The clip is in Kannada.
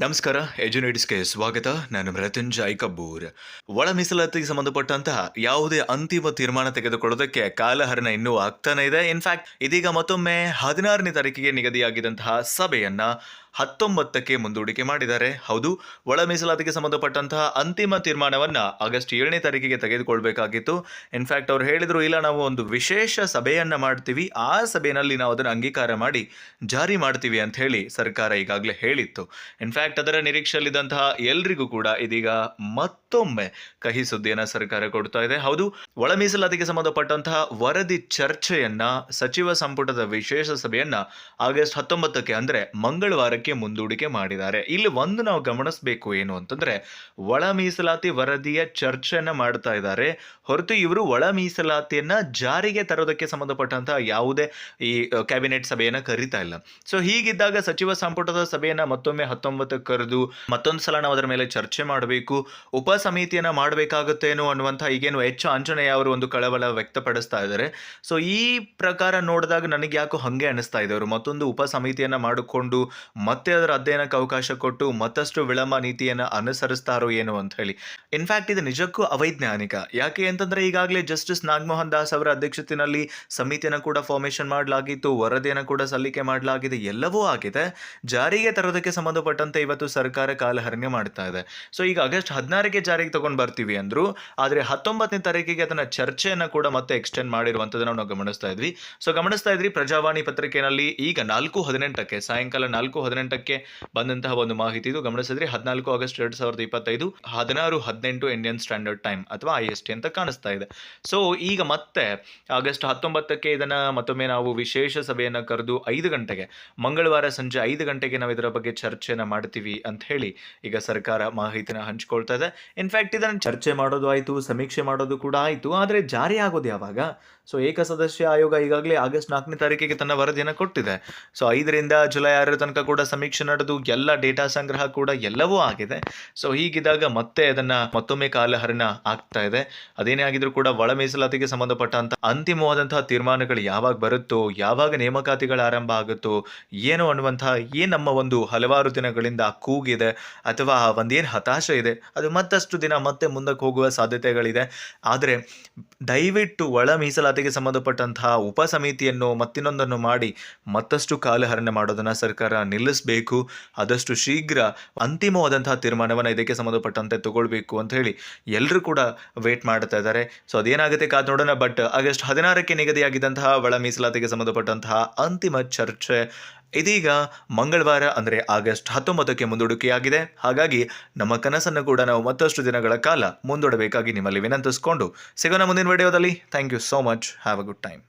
ನಮಸ್ಕಾರ, ಎಜುನೇಟ್ಸ್ಗೆ ಸ್ವಾಗತ. ನಾನು ಮೃತ್ಯುಂಜಯ್ ಕಬ್ಬೂರ್ ಒಳ ಮೀಸಲಾತಿಗೆ ಸಂಬಂಧಪಟ್ಟಂತಹ ಯಾವುದೇ ಅಂತಿಮ ತೀರ್ಮಾನ ತೆಗೆದುಕೊಳ್ಳೋದಕ್ಕೆ ಕಾಲಹರಣ ಇನ್ನೂ ಆಗ್ತಾನೆ ಇದೆ. ಇನ್ಫ್ಯಾಕ್ಟ್ ಇದೀಗ ಮತ್ತೊಮ್ಮೆ ಹದಿನಾರನೇ ತಾರೀಕಿಗೆ ನಿಗದಿಯಾಗಿದ್ದಂತಹ ಸಭೆಯನ್ನ ಹತ್ತೊಂಬತ್ತಕ್ಕೆ ಮುಂದೂಡಿಕೆ ಮಾಡಿದ್ದಾರೆ. ಹೌದು, ಒಳ ಮೀಸಲಾತಿಗೆ ಸಂಬಂಧಪಟ್ಟಂತಹ ಅಂತಿಮ ತೀರ್ಮಾನವನ್ನು ಆಗಸ್ಟ್ ಏಳನೇ ತಾರೀಕಿಗೆ ತೆಗೆದುಕೊಳ್ಬೇಕಾಗಿತ್ತು. ಇನ್ಫ್ಯಾಕ್ಟ್ ಅವ್ರು ಹೇಳಿದರು, ಇಲ್ಲ, ನಾವು ಒಂದು ವಿಶೇಷ ಸಭೆಯನ್ನು ಮಾಡ್ತೀವಿ. ಆ ಸಭೆಯಲ್ಲಿ ನಾವು ಅದನ್ನು ಅಂಗೀಕಾರ ಮಾಡಿ ಜಾರಿ ಮಾಡ್ತೀವಿ ಅಂತ ಹೇಳಿ ಸರ್ಕಾರ ಈಗಾಗಲೇ ಹೇಳಿತ್ತು. ಇನ್ಫ್ಯಾಕ್ಟ್ ಅದರ ನಿರೀಕ್ಷೆಯಲ್ಲಿದ್ದಂತಹ ಎಲ್ರಿಗೂ ಕೂಡ ಇದೀಗ ಮತ್ತೊಮ್ಮೆ ಕಹಿ ಸುದ್ದಿಯನ್ನು ಸರ್ಕಾರ ಕೊಡ್ತಾ ಇದೆ. ಹೌದು, ಒಳ ಮೀಸಲಾತಿಗೆ ಸಂಬಂಧಪಟ್ಟಂತಹ ವರದಿ ಚರ್ಚೆಯನ್ನ ಸಚಿವ ಸಂಪುಟದ ವಿಶೇಷ ಸಭೆಯನ್ನ ಆಗಸ್ಟ್ ಹತ್ತೊಂಬತ್ತಕ್ಕೆ ಅಂದ್ರೆ ಮಂಗಳವಾರಕ್ಕೆ ಮುಂದೂಡಿಕೆ ಮಾಡಿದ್ದಾರೆ. ಇಲ್ಲಿ ಒಂದು ನಾವು ಗಮನಿಸಬೇಕು ಏನು ಅಂತಂದ್ರೆ, ಒಳ ಮೀಸಲಾತಿ ವರದಿಯ ಚರ್ಚೆಯನ್ನ ಮಾಡ್ತಾ ಇದ್ದಾರೆ. ಹೊರತು ಇವರು ಒಳ ಮೀಸಲಾತಿಯನ್ನ ಜಾರಿಗೆ ತರೋದಕ್ಕೆ ಸಂಬಂಧಪಟ್ಟಂತಹ ಯಾವುದೇ ಈ ಕ್ಯಾಬಿನೆಟ್ ಸಭೆಯನ್ನ ಕರೀತಾ ಇಲ್ಲ. ಸೊ, ಹೀಗಿದ್ದಾಗ ಸಚಿವ ಸಂಪುಟದ ಸಭೆಯನ್ನ ಮತ್ತೊಮ್ಮೆ ಹತ್ತೊಂಬತ್ತು ಕರೆದು ಮತ್ತೊಂದು ಸಲ ನಾವು ಅದರ ಮೇಲೆ ಚರ್ಚೆ ಮಾಡಬೇಕು. ಉಪ ಸಮಿತಿಯನ್ನ ಮಾಡಬೇಕಾಗುತ್ತೇನೋ ಅನ್ನುವಂಥ ಈಗೇನು ಹೆಚ್ಚು ಆಂಜನೇಯ ಅವರು ಒಂದು ಕಳವಳ ವ್ಯಕ್ತಪಡಿಸ್ತಾ ಇದ್ದಾರೆ. ಸೊ, ಈ ಪ್ರಕಾರ ನೋಡಿದಾಗ ನನಗೆ ಯಾಕೋ ಹಂಗೆ ಅನಿಸ್ತಾ ಇದೆ. ಅವರು ಮತ್ತೊಂದು ಉಪ ಸಮಿತಿಯನ್ನ ಮಾಡಿಕೊಂಡು ಮತ್ತೆ ಅದರ ಅಧ್ಯಯನಕ್ಕೆ ಅವಕಾಶ ಕೊಟ್ಟು ಮತ್ತಷ್ಟು ವಿಳಂಬ ನೀತಿಯನ್ನ ಅನುಸರಿಸ್ತಾರೋ ಏನೋ ಅಂತ ಹೇಳಿ. ಇನ್ಫ್ಯಾಕ್ಟ್ ಇದು ನಿಜಕ್ಕೂ ಅವೈಜ್ಞಾನಿಕ. ಯಾಕೆ ಅಂತಂದ್ರೆ ಈಗಾಗಲೇ ಜಸ್ಟಿಸ್ ನಾಗಮೋಹನ್ ದಾಸ್ ಅವರ ಅಧ್ಯಕ್ಷತೆಯಲ್ಲಿ ಸಮಿತಿಯನ್ನು ಕೂಡ ಫಾರ್ಮೇಷನ್ ಮಾಡಲಾಗಿತ್ತು, ವರದಿಯನ್ನು ಕೂಡ ಸಲ್ಲಿಕೆ ಮಾಡಲಾಗಿದೆ, ಎಲ್ಲವೂ ಆಗಿದೆ. ಜಾರಿಗೆ ತರೋದಕ್ಕೆ ಸಂಬಂಧಪಟ್ಟಂತೆ ಇವತ್ತು ಸರ್ಕಾರ ಕಾಲಹರಣೆ ಮಾಡ್ತಾ ಇದೆ. ಸೊ ಈಗ ಆಗಸ್ಟ್ ಹದಿನಾರಕ್ಕೆ ಜಾರಿಗೆ ತಗೊಂಡು ಬರ್ತೀವಿ ಅಂದ್ರು, ಆದರೆ ಹತ್ತೊಂಬತ್ತನೇ ತಾರೀಕಿಗೆ ಅದನ್ನು ಚರ್ಚೆಯನ್ನ ಕೂಡ ಮತ್ತೆ ಎಕ್ಸ್ಟೆಂಡ್ ಮಾಡಿರುವಂಥದ್ದನ್ನು ನಾವು ಗಮನಿಸ್ತಾ ಇದ್ವಿ. ಸೊ ಗಮನಿಸ್ತಾ ಇದ್ರಿ, ಪ್ರಜಾವಾಣಿ ಪತ್ರಿಕೆಯಲ್ಲಿ ಈಗ ನಾಲ್ಕು ಹದಿನೆಂಟಕ್ಕೆ, ಸಾಯಂಕಾಲ ನಾಲ್ಕು ಹದಿನೆಂಟಕ್ಕೆ ಬಂದಂತಹ ಒಂದು ಮಾಹಿತಿ ಇದು. ಗಮನಿಸಿದ್ರೆ ಹದಿನಾಲ್ಕು ಆಗಸ್ಟ್ ಎರಡ್ ಸಾವಿರದ ಇಪ್ಪತ್ತೈದು ಹದಿನಾರು ಹದಿನೆಂಟು ಇಂಡಿಯನ್ ಸ್ಟ್ಯಾಂಡರ್ಡ್ ಟೈಮ್ ಅಥವಾ ಐ ಎಸ್ ಟಿ ಅಂತ ಕಾಣಿಸ್ತಾ ಇದೆ. ಸೊ ಈಗ ಮತ್ತೆ ಆಗಸ್ಟ್ ಹತ್ತೊಂಬತ್ತಕ್ಕೆ ಇದನ್ನ ಮತ್ತೊಮ್ಮೆ ನಾವು ವಿಶೇಷ ಸಭೆಯನ್ನ ಕರೆದು ಐದು ಗಂಟೆಗೆ, ಮಂಗಳವಾರ ಸಂಜೆ ಐದು ಗಂಟೆಗೆ ನಾವು ಇದರ ಬಗ್ಗೆ ಚರ್ಚೆನ ಮಾಡ್ತೀವಿ ಅಂತ ಹೇಳಿ ಈಗ ಸರ್ಕಾರ ಮಾಹಿತಿನ ಹಂಚ್ಕೊಳ್ತಾ ಇದೆ. ಇನ್ಫ್ಯಾಕ್ಟ್ ಇದನ್ನು ಚರ್ಚೆ ಮಾಡೋದು ಆಯಿತು, ಸಮೀಕ್ಷೆ ಮಾಡೋದು ಕೂಡ ಆಯಿತು, ಆದರೆ ಜಾರಿ ಆಗೋದು ಯಾವಾಗ? ಸೊ ಏಕಸದಸ್ಯ ಆಯೋಗ ಈಗಾಗಲೇ ಆಗಸ್ಟ್ ನಾಲ್ಕನೇ ತಾರೀಕಿಗೆ ತನ್ನ ವರದಿಯನ್ನು ಕೊಟ್ಟಿದೆ. ಸೊ ಐದರಿಂದ ಜುಲೈ ಆರರ ತನಕ ಕೂಡ ಸಮೀಕ್ಷೆ ನಡೆದು ಎಲ್ಲ ಡೇಟಾ ಸಂಗ್ರಹ ಕೂಡ ಎಲ್ಲವೂ ಆಗಿದೆ. ಸೊ ಹೀಗಿದ್ದಾಗ ಮತ್ತೆ ಅದನ್ನ ಮತ್ತೊಮ್ಮೆ ಕಾಲಹರಣ ಆಗ್ತಾ ಇದೆ. ಅದೇನೇ ಆಗಿದ್ರು ಕೂಡ ಒಳ ಮೀಸಲಾತಿಗೆ ಸಂಬಂಧಪಟ್ಟಂತ ಅಂತಿಮವಾದಂತಹ ತೀರ್ಮಾನಗಳು ಯಾವಾಗ ಬರುತ್ತೋ, ಯಾವಾಗ ನೇಮಕಾತಿಗಳು ಆರಂಭ ಆಗುತ್ತೋ, ಏನು ಅನ್ನುವಂತಹ ಏನು ನಮ್ಮ ಒಂದು ಹಲವಾರು ದಿನಗಳಿಂದ ಕೂಗಿದೆ ಅಥವಾ ಒಂದೇನು ಹತಾಶೆ ಇದೆ, ಅದು ಮತ್ತಷ್ಟು ದಿನ ಮತ್ತೆ ಮುಂದಕ್ಕೆ ಹೋಗುವ ಸಾಧ್ಯತೆಗಳಿದೆ. ಆದರೆ ದಯವಿಟ್ಟು ಒಳ ಮೀಸಲಾತಿಗೆ ಸಂಬಂಧಪಟ್ಟಂತಹ ಉಪ ಸಮಿತಿಯನ್ನು ಮತ್ತಿನ್ನೊಂದನ್ನು ಮಾಡಿ ಮತ್ತಷ್ಟು ಕಾಲಹರಣ ಮಾಡೋದನ್ನ ಸರ್ಕಾರ ನಿಲ್ಲಿಸಬೇಕು ಆದಷ್ಟು ಶೀಘ್ರ ಅಂತಿಮವಾದಂತಹ ತೀರ್ಮಾನವನ್ನು ಇದಕ್ಕೆ ಸಂಬಂಧಪಟ್ಟಂತೆ ತಗೊಳ್ಬೇಕು ಅಂತ ಹೇಳಿ ಎಲ್ಲರೂ ಕೂಡ ವೇಟ್ ಮಾಡ್ತಾ ಇದ್ದಾರೆ. ಸೊ ಅದೇನಾಗುತ್ತೆ ಕಾದ್ ನೋಡೋಣ. ಬಟ್ ಆಗಸ್ಟ್ ಹದಿನಾರಕ್ಕೆ ನಿಗದಿಯಾಗಿದ್ದಂತಹ ಒಳ ಮೀಸಲಾತಿಗೆ ಸಂಬಂಧಪಟ್ಟಂತಹ ಅಂತಿಮ ಚರ್ಚೆ ಇದೀಗ ಮಂಗಳವಾರ ಅಂದರೆ ಆಗಸ್ಟ್ ಹತ್ತೊಂಬತ್ತಕ್ಕೆ ಮುಂದೂಡಿಕೆಯಾಗಿದೆ. ಹಾಗಾಗಿ ನಮ್ಮ ಕನಸನ್ನು ಕೂಡ ನಾವು ಮತ್ತಷ್ಟು ದಿನಗಳ ಕಾಲ ಮುಂದೂಡಬೇಕಾಗಿ ನಿಮ್ಮಲ್ಲಿ ವಿನಂತಿಸ್ಕೊಂಡು ಸಿಗೋಣ ಮುಂದಿನ ವಿಡಿಯೋದಲ್ಲಿ. Thank you so much have a good time